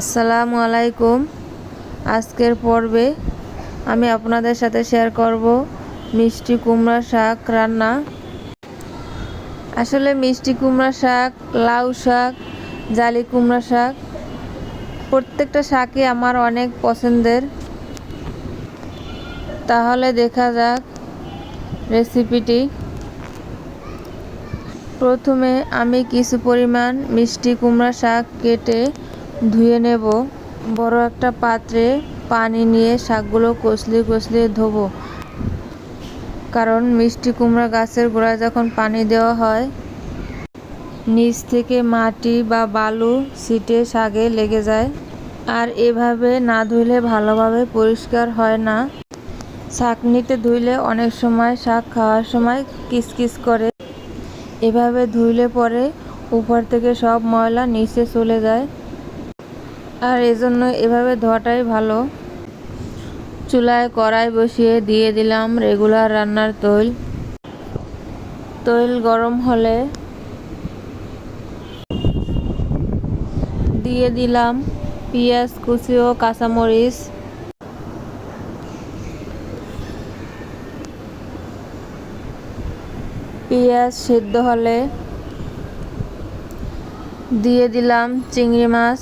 আসসালামু আলাইকুম। আজকের পর্বে আমি আপনাদের সাথে শেয়ার করব মিষ্টি কুমড়া শাক রান্না। আসলে মিষ্টি কুমড়া শাক, লাউ শাক, জালি কুমড়া শাক, প্রত্যেকটা শাকই আমার অনেক পছন্দের। তাহলে দেখা যাক রেসিপিটি প্রথমে আমি কিছু পরিমাণ মিষ্টি কুমড়া শাক কেটে ধুয়ে নেব। বড় একটা পাত্রে পানি নিয়ে শাকগুলো কষলে কষলে ধোবো। কারণ মিষ্টি কুমড়া গাছের গোড়ায় যখন পানি দেওয়া হয়, নিচ থেকে মাটি বা বালু সিটে শাকে লেগে যায়। আর এভাবে না ধুইলে ভালোভাবে পরিষ্কার হয় না। ছাঁকনিতে ধুইলে অনেক সময় শাক খাওয়ার সময় কিসকিস করে। এভাবে ধুইলে পরে উপর থেকে সব ময়লা নিচে চলে যায়। আর এজন্য এভাবে ধোয়াটাই ভালো। চুলায় কড়াই বসিয়ে দিয়ে দিলাম রেগুলার রান্নার তৈল। তৈল গরম হলে দিয়ে দিলাম পেঁয়াজ, কুচি ও কাঁচামরিচ। পেঁয়াজ সিদ্ধ হলে দিয়ে দিলাম চিংড়ি মাছ।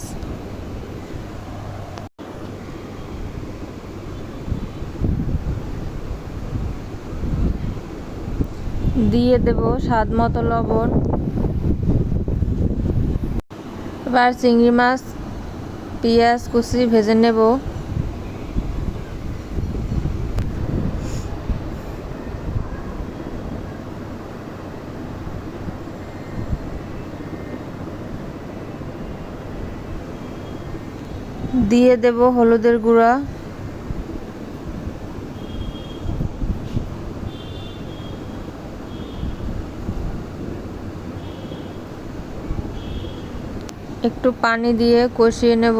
দিয়ে দেব স্বাদ মতো লবণ। এবার চিংড়ি মাছ, পেঁয়াজ, কুচি ভেজে নেব। দিয়ে দেব হলুদের গুঁড়া। একটু পানি দিয়ে কষিয়ে নেব,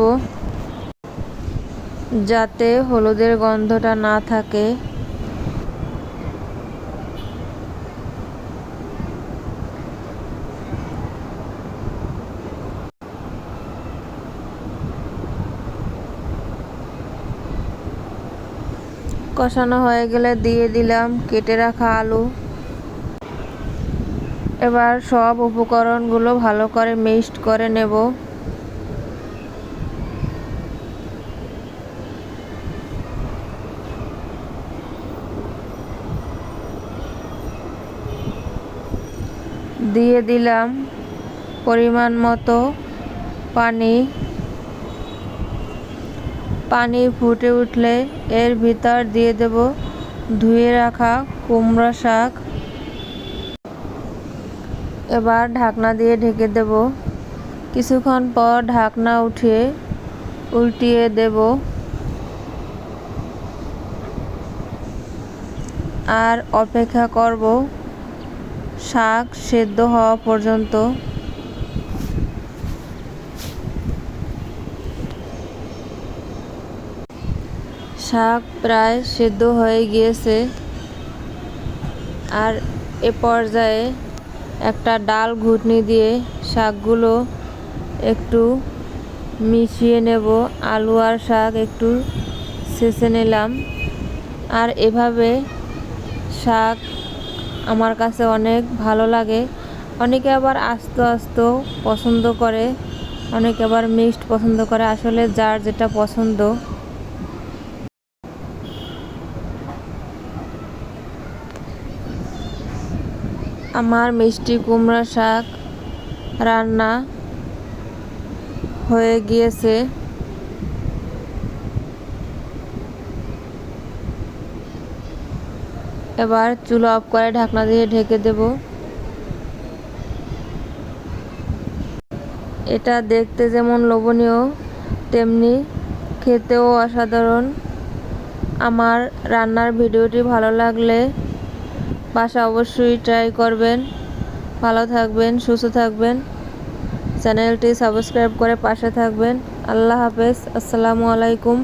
যাতে হলুদের গন্ধটা না থাকে। কষানো হয়ে গেলে দিয়ে দিলাম কেটে রাখা আলু। এবার সব উপকরণগুলো ভালো করে মিক্সড করে নেব। দিয়ে দিলাম পরিমাণ মতো পানি। পানি ফুটে উঠলে এর ভিতর দিয়ে দেব ধুয়ে রাখা কুমড়া শাক। এবার ঢাকনা দিয়ে ঢেকে দেব। কিছুক্ষণ পর ঢাকনা উঠিয়ে উল্টিয়ে দেব। আর অপেক্ষা করব শাক সেদ্ধ হওয়া পর্যন্ত। শাক প্রায় সেদ্ধ হয়ে গিয়েছে। আর এ পর্যায়ে একটা ডাল ঘুটনি দিয়ে শাকগুলো একটু মিশিয়ে নেব। আলু আর শাক একটু ছেঁচে নিলাম। আর এভাবে শাক আমার কাছে অনেক ভালো লাগে। অনেকে আবার আস্ত আস্ত পছন্দ করে, অনেকে আবার মিক্সড পছন্দ করে। আসলে যার যেটা পছন্দ আমার মিষ্টি কুমড়া শাক রান্না হয়ে গিয়েছে। এবার চুলো অফ করে ঢাকনা দিয়ে ঢেকে দেব। এটা দেখতে যেমন লোভনীয়, তেমনি খেতেও অসাধারণ। আমার রান্নার ভিডিওটি ভালো লাগলে বাসা অবশ্যই ট্রাই করবেন। ভালো থাকবেন, সুস্থ থাকবেন। চ্যানেলটি সাবস্ক্রাইব করে পাশে থাকবেন। আল্লাহ হাফেজ। আসসালামু আলাইকুম।